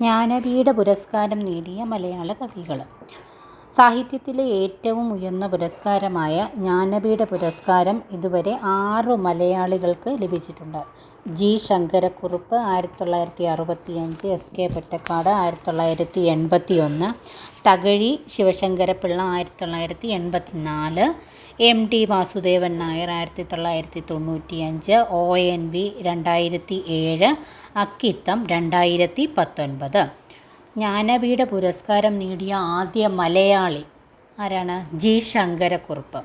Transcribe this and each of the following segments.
ജ്ഞാനപീഠ പുരസ്കാരം നേടിയ മലയാള കവികൾ. സാഹിത്യത്തിലെ ഏറ്റവും ഉയർന്ന പുരസ്കാരമായ ജ്ഞാനപീഠ പുരസ്കാരം ഇതുവരെ ആറു മലയാളികൾക്ക് ലഭിച്ചിട്ടുണ്ട്. ജി. ശങ്കരക്കുറുപ്പ് ആയിരത്തി തൊള്ളായിരത്തി അറുപത്തി അഞ്ച് എസ്. കെ. പൊറ്റക്കാട് ആയിരത്തി തൊള്ളായിരത്തി എൺപത്തി ഒന്ന് തകഴി ശിവശങ്കരപ്പിള്ള ആയിരത്തി തൊള്ളായിരത്തി എൺപത്തി നാല് എം ടി വാസുദേവൻ നായർ ആയിരത്തി തൊള്ളായിരത്തി തൊണ്ണൂറ്റി അഞ്ച് ഒ എൻ വി രണ്ടായിരത്തി ഏഴ് അക്കിത്തം രണ്ടായിരത്തി പത്തൊൻപത് ജ്ഞാനപീഠ പുരസ്കാരം നേടിയ ആദ്യ മലയാളി ആരാണ്? ജി ശങ്കരക്കുറുപ്പ്.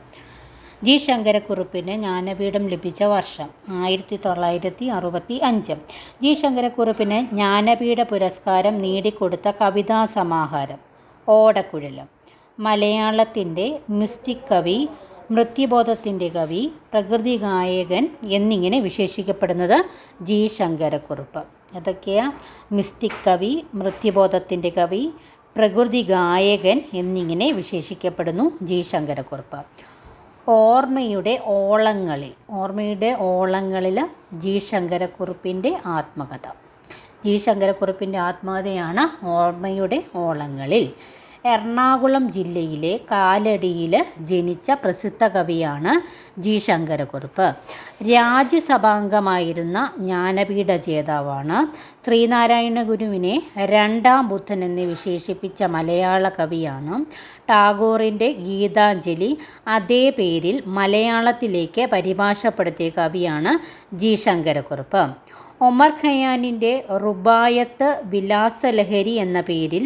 ജി ശങ്കരക്കുറുപ്പിന് ജ്ഞാനപീഠം ലഭിച്ച വർഷം ആയിരത്തി തൊള്ളായിരത്തി അറുപത്തി അഞ്ച് ജി ശങ്കരക്കുറുപ്പിന് ജ്ഞാനപീഠ പുരസ്കാരം നേടിക്കൊടുത്ത കവിതാ സമാഹാരം ഓടക്കുഴലും. മലയാളത്തിന്റെ മിസ്റ്റിക് കവി മൃത്യുബോധത്തിന്റെ കവി പ്രകൃതി ഗായകൻ എന്നിങ്ങനെ വിശേഷിക്കപ്പെടുന്നത് ജി. ശങ്കരക്കുറുപ്പ്. അതൊക്കെയാ മിസ്റ്റിക് കവി മൃത്യുബോധത്തിന്റെ കവി പ്രകൃതി ഗായകൻ എന്നിങ്ങനെ വിശേഷിക്കപ്പെടുന്നു ജി. ശങ്കരക്കുറുപ്പ്. ഓർമ്മയുടെ ഓളങ്ങളിൽ ഓർമ്മയുടെ ഓളങ്ങളിൽ ജി. ശങ്കരക്കുറുപ്പിന്റെ ആത്മകഥ. ജി. ശങ്കരക്കുറുപ്പിന്റെ ആത്മകഥയാണ് ഓർമ്മയുടെ ഓളങ്ങളിൽ. എറണാകുളം ജില്ലയിലെ കാലടിയിൽ ജനിച്ച പ്രസിദ്ധ കവിയാണ് ജി ശങ്കരക്കുറുപ്പ്. രാജ്യസഭാംഗമായിരുന്ന ജ്ഞാനപീഠ ജേതാവാണ് ശ്രീനാരായണ ഗുരുവിനെ രണ്ടാം ബുദ്ധൻ എന്ന് വിശേഷിപ്പിച്ച മലയാള കവിയാണ്. ടാഗോറിന്റെ ഗീതാഞ്ജലി അതേ പേരിൽ മലയാളത്തിലേക്ക് പരിഭാഷപ്പെടുത്തിയ കവിയാണ് ജി ശങ്കരക്കുറുപ്പ്. ഒമർ ഖയാനിന്റെ റുബായത്ത് വിലാസലഹരി എന്ന പേരിൽ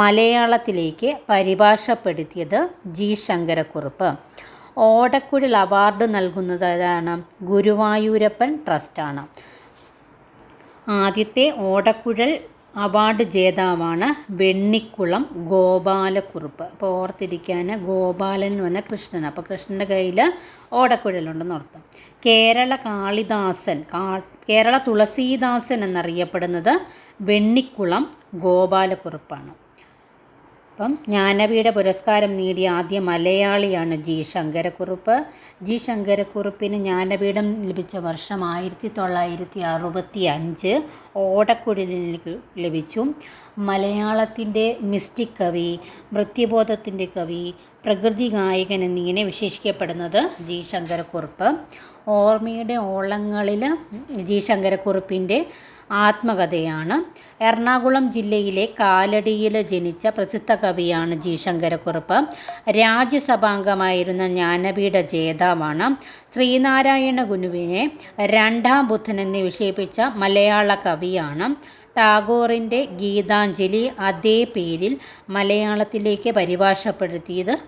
മലയാളത്തിലേക്ക് പരിഭാഷപ്പെടുത്തിയത് ജി ശങ്കരക്കുറുപ്പ്. ഓടക്കുഴൽ അവാർഡ് നൽകുന്നതാണ് ഗുരുവായൂരപ്പൻ ട്രസ്റ്റാണ്. ആദ്യത്തെ ഓടക്കുഴൽ അവാർഡ് ജേതാവാണ് വെണ്ണിക്കുളം ഗോപാലക്കുറുപ്പ്. അപ്പോൾ ഓർത്തിരിക്കാൻ ഗോപാലൻ എന്ന് പറഞ്ഞാൽ കൃഷ്ണൻ അപ്പോൾ കൃഷ്ണന്റെ കയ്യിൽ ഓടക്കുഴലുണ്ടെന്ന് ഓർത്തം കേരള കാളിദാസൻ കേരള തുളസീദാസൻ എന്നറിയപ്പെടുന്നത് വെണ്ണിക്കുളം ഗോപാലക്കുറുപ്പാണ്. അപ്പം ജ്ഞാനപീഠ പുരസ്കാരം നേടിയ ആദ്യ മലയാളിയാണ് ജി ശങ്കരക്കുറുപ്പ്. ജി ശങ്കരക്കുറുപ്പിന് ജ്ഞാനപീഠം ലഭിച്ച വർഷം ആയിരത്തി തൊള്ളായിരത്തി അറുപത്തി അഞ്ച് ഓടക്കുഴലിന് ലഭിച്ചു. മലയാളത്തിന്റെ മിസ്റ്റിക് കവി മൃത്യുബോധത്തിന്റെ കവി പ്രകൃതി ഗായകൻ എന്നിങ്ങനെ വിശേഷിക്കപ്പെടുന്നത് ജി ശങ്കരക്കുറുപ്പ്. ഓർമ്മയുടെ ഓളങ്ങളിൽ ജി ശങ്കരക്കുറുപ്പിന്റെ ആത്മകഥയാണ്. എറണാകുളം ജില്ലയിലെ കാലടിയിൽ ജനിച്ച പ്രസിദ്ധ കവിയാണ് ജി ശങ്കരക്കുറുപ്പ് രാജ്യസഭാംഗമായിരുന്ന ജ്ഞാനപീഠ ജേതാവാണ് ശ്രീനാരായണ ഗുരുവിനെ രണ്ടാം ബുദ്ധൻ എന്ന് വിശേഷിപ്പിച്ച മലയാള കവിയാണ്. ടാഗോറിന്റെ ഗീതാഞ്ജലി അതേ പേരിൽ മലയാളത്തിലേക്ക് പരിഭാഷപ്പെടുത്തിയത്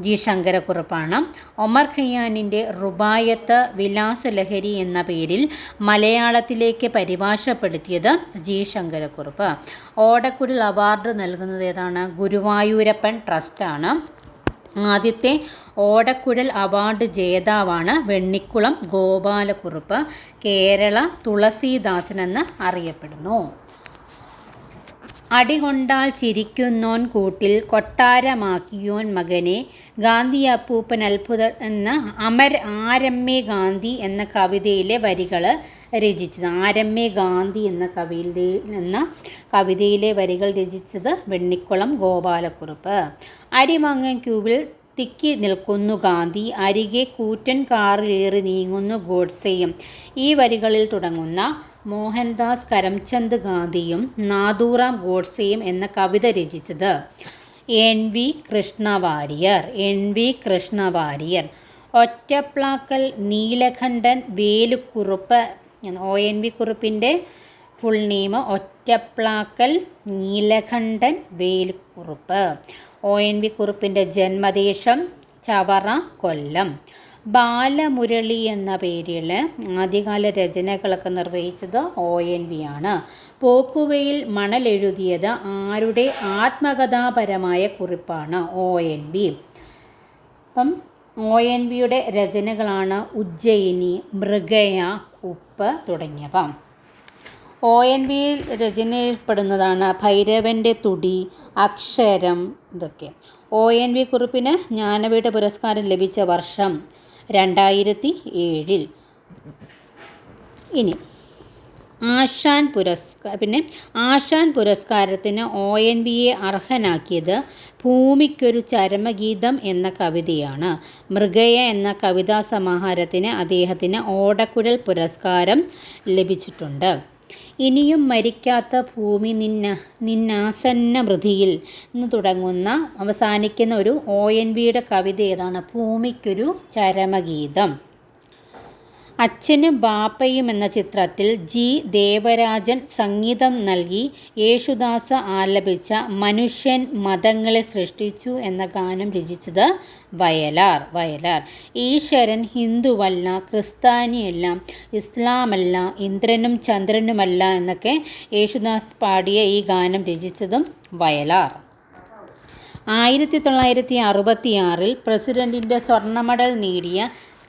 ജി. ശങ്കരക്കുറുപ്പാണ്. ഒമർ ഖയ്യാനിന്റെ റുബായത്ത് വിലാസലഹരി എന്ന പേരിൽ മലയാളത്തിലേക്ക് പരിഭാഷപ്പെടുത്തിയത് ജി. ശങ്കരക്കുറുപ്പ്. ഓടക്കുഴൽ അവാർഡ് നൽകുന്നത് ഏതാണ്? ഗുരുവായൂരപ്പൻ ട്രസ്റ്റാണ് ആദ്യത്തെ ഓടക്കുഴൽ അവാർഡ് ജേതാവാണ് വെണ്ണിക്കുളം ഗോപാലക്കുറുപ്പ്. കേരള തുളസീദാസൻ എന്ന് അറിയപ്പെടുന്നു. അടികൊണ്ടാൽ ചിരിക്കുന്നോൻ കൂട്ടിൽ കൊട്ടാരമാക്കിയോൻ മകനെ. ഗാന്ധി അപ്പൂപ്പൻ അത്ഭുത എന്ന അമർ ആരമ്മേ ഗാന്ധി എന്ന കവിതയിലെ വരികൾ രചിച്ചത്. ആരമ്മേ ഗാന്ധി എന്ന കവിയിൽ എന്ന കവിതയിലെ വരികൾ രചിച്ചത് വെണ്ണിക്കുളം ഗോപാലക്കുറുപ്പ്. അരിമങ്ങൻ ക്യൂവിൽ തിക്കി നിൽക്കുന്നു ഗാന്ധി. അരികെ കൂറ്റൻ കാറിലേറി നീങ്ങുന്നു ഗോഡ്സെയും. ഈ വരികളിൽ തുടങ്ങുന്ന മോഹൻദാസ് കരംചന്ദ് ഗാന്ധിയും നാദൂറാം ഗോഡ്സെയും എന്ന കവിത രചിച്ചത്. N V Krishna Variyar N V Krishna Variyar. Ottaplakkal Neelakantan Velu Kurup O N V കുറുപ്പിന്റെ full name Ottaplakkal Neelakantan Velu Kurup. O N V കുറുപ്പിന്റെ ജന്മദേശം ചവറ കൊല്ലം. ബാലമുരളി എന്ന പേരിൽ ആദ്യകാല രചനകളൊക്കെ നിർവഹിച്ചത് ഒ എൻ വി ആണ്. പോക്കുവയിൽ മണലെഴുതിയത് ആരുടെ ആത്മകഥാപരമായ കുറിപ്പാണ് ഒ എൻ വി അപ്പം ഒ എൻ വിയുടെ രചനകളാണ് ഉജ്ജയിനി മൃഗയ ഉപ്പ് തുടങ്ങിയവ. ഒ എൻ വിയിൽ രചനയിൽപ്പെടുന്നതാണ് ഭൈരവന്റെ തുടി അക്ഷരം ഇതൊക്കെ. ഒ എൻ വി കുറിപ്പിന് ജ്ഞാനപീഠ പുരസ്കാരം ലഭിച്ച വർഷം രണ്ടായിരത്തി ഏഴിൽ ഇനി ആശാൻ പുരസ്കാര പിന്നെ ആശാൻ പുരസ്കാരത്തിന് ഒ എൻ വിയെ അർഹനാക്കിയത് ഭൂമിക്കൊരു ചരമഗീതം എന്ന കവിതയാണ്. മൃഗയ എന്ന കവിതാ സമാഹാരത്തിന് അദ്ദേഹത്തിന് ഓടക്കുഴൽ പുരസ്കാരം ലഭിച്ചിട്ടുണ്ട്. ഇനിയും മരിക്കാത്ത ഭൂമി നിന്ന നിന്നാസന്ന മൃതിയിൽ എന്ന് തുടങ്ങുന്ന അവസാനിക്കുന്ന ഒരു ഒ എൻ വിയുടെ കവിത ഏതാണ്? ഭൂമിക്കൊരു ചരമഗീതം. അച്ഛനും ബാപ്പയും എന്ന ചിത്രത്തിൽ ജി. ദേവരാജൻ സംഗീതം നൽകി യേശുദാസ് ആലപിച്ച മനുഷ്യൻ മതങ്ങളെ സൃഷ്ടിച്ചു എന്ന ഗാനം രചിച്ചത് വയലാർ വയലാർ. ഈശ്വരൻ ഹിന്ദുവല്ല ക്രിസ്ത്യാനിയല്ല ഇസ്ലാമല്ല ഇന്ദ്രനും ചന്ദ്രനുമല്ല എന്നൊക്കെ യേശുദാസ് പാടിയ ഈ ഗാനം രചിച്ചതും വയലാർ. ആയിരത്തി തൊള്ളായിരത്തി അറുപത്തിയാറിൽ പ്രസിഡന്റിന്റെ സ്വർണ മെഡൽ നേടിയ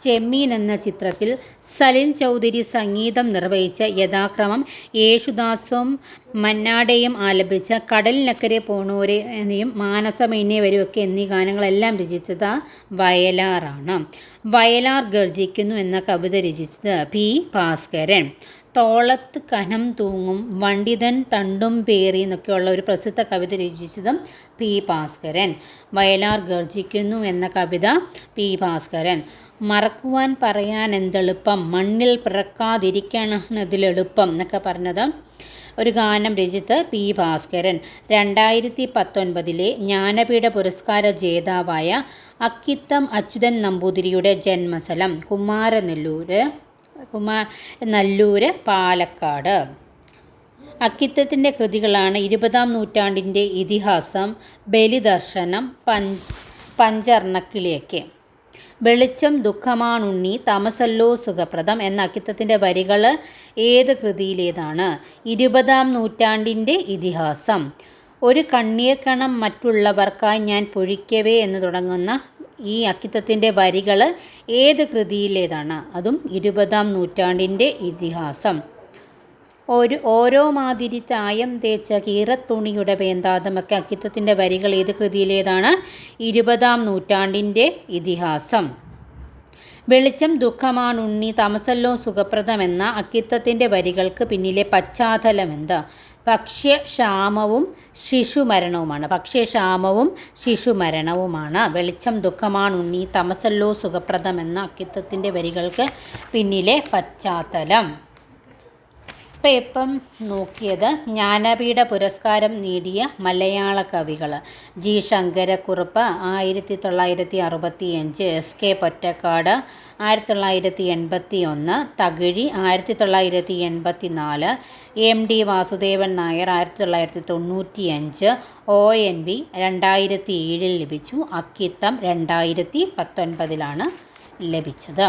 ചെമ്മീൻ എന്ന ചിത്രത്തിൽ സലിൻ ചൗധരി സംഗീതം നിർവഹിച്ച യഥാക്രമം യേശുദാസും മന്നാടെയും ആലപിച്ച കടലിനക്കരെ പോണോരെ എന്നിയും മാനസമേനെ വരുമൊക്കെ എന്നീ ഗാനങ്ങളെല്ലാം രചിച്ചത് വയലാറാണ്. വയലാർ ഗർജിക്കുന്നു എന്ന കവിത രചിച്ചത് പി. ഭാസ്കരൻ. തോളത്ത് കനം തൂങ്ങും വണ്ടിതൻ തണ്ടും പേറി എന്നൊക്കെയുള്ള ഒരു പ്രസിദ്ധ കവിത രചിച്ചതും പി. ഭാസ്കരൻ. വയലാർ ഗർജിക്കുന്നു എന്ന കവിത പി. ഭാസ്കരൻ. മറക്കുവാൻ പറയാൻ എന്തെളുപ്പം മണ്ണിൽ പിറക്കാതിരിക്കണതിലെളുപ്പം എന്നൊക്കെ പറഞ്ഞത് ഒരു ഗാനം രചിത്ത് പി ഭാസ്കരൻ. രണ്ടായിരത്തി പത്തൊൻപതിലെ ജ്ഞാനപീഠ പുരസ്കാര ജേതാവായ അക്കിത്തം അച്യുതൻ നമ്പൂതിരിയുടെ ജന്മസ്ഥലം കുമാരനെല്ലൂര് കുമാ നല്ലൂര് പാലക്കാട്. അക്കിത്തത്തിന്റെ കൃതികളാണ് ഇരുപതാം നൂറ്റാണ്ടിന്റെ ഇതിഹാസം ബലിദർശനം പഞ്ച് പഞ്ചർണക്കിളിയൊക്കെ. വെളിച്ചം ദുഃഖമാണുണ്ണി തമസല്ലോ സുഖപ്രദം എന്ന അക്കിത്തത്തിന്റെ വരികൾ ഏത് കൃതിയിലേതാണ്? ഇരുപതാം നൂറ്റാണ്ടിന്റെ ഇതിഹാസം. ഒരു കണ്ണീർ കണം മറ്റുള്ളവർക്കായി ഞാൻ പൊഴിക്കവേ എന്ന് തുടങ്ങുന്ന ഈ അക്കിത്തത്തിന്റെ വരികൾ ഏത് കൃതിയിലേതാണ്? അതും ഇരുപതാം നൂറ്റാണ്ടിന്റെ ഇതിഹാസം. ഒരു ഓരോ മാതിരി ചായം തേച്ച കീറത്തുണിയുടെ പേന്താതമൊക്കെ അക്കിത്തത്തിന്റെ വരികൾ ഏത് കൃതിയിലേതാണ്? ഇരുപതാം നൂറ്റാണ്ടിന്റെ ഇതിഹാസം. വെളിച്ചം ദുഃഖമാണുണ്ണി തമസല്ലോ സുഖപ്രദമെന്ന അക്കിത്തത്തിന്റെ വരികൾക്ക് പിന്നിലെ പശ്ചാത്തലം എന്താ ഭക്ഷ്യക്ഷാമവും ശിശുമരണവുമാണ്. ഭക്ഷ്യക്ഷാമവും ശിശുമരണവുമാണ്. വെളിച്ചം ദുഃഖമാണുണ്ണി തമസല്ലോ സുഖപ്രദമെന്ന അക്കിത്തത്തിന്റെ വരികൾക്ക് പിന്നിലെ പശ്ചാത്തലം. ഇപ്പം ഇപ്പം നോക്കിയത് ജ്ഞാനപീഠ പുരസ്കാരം നേടിയ മലയാള കവികൾ ജി. ശങ്കരക്കുറുപ്പ് ആയിരത്തി തൊള്ളായിരത്തി അറുപത്തി അഞ്ച് എസ്. കെ. പൊറ്റക്കാട് ആയിരത്തി തൊള്ളായിരത്തി എൺപത്തി ഒന്ന് തകഴി ആയിരത്തി തൊള്ളായിരത്തി എൺപത്തി നാല് എം. ഡി. വാസുദേവൻ നായർ ആയിരത്തി തൊള്ളായിരത്തി തൊണ്ണൂറ്റി അഞ്ച് ഒ. എൻ. വി. രണ്ടായിരത്തി ഏഴിൽ ലഭിച്ചു. അക്കിത്തം രണ്ടായിരത്തി പത്തൊൻപതിലാണ് ലഭിച്ചത്.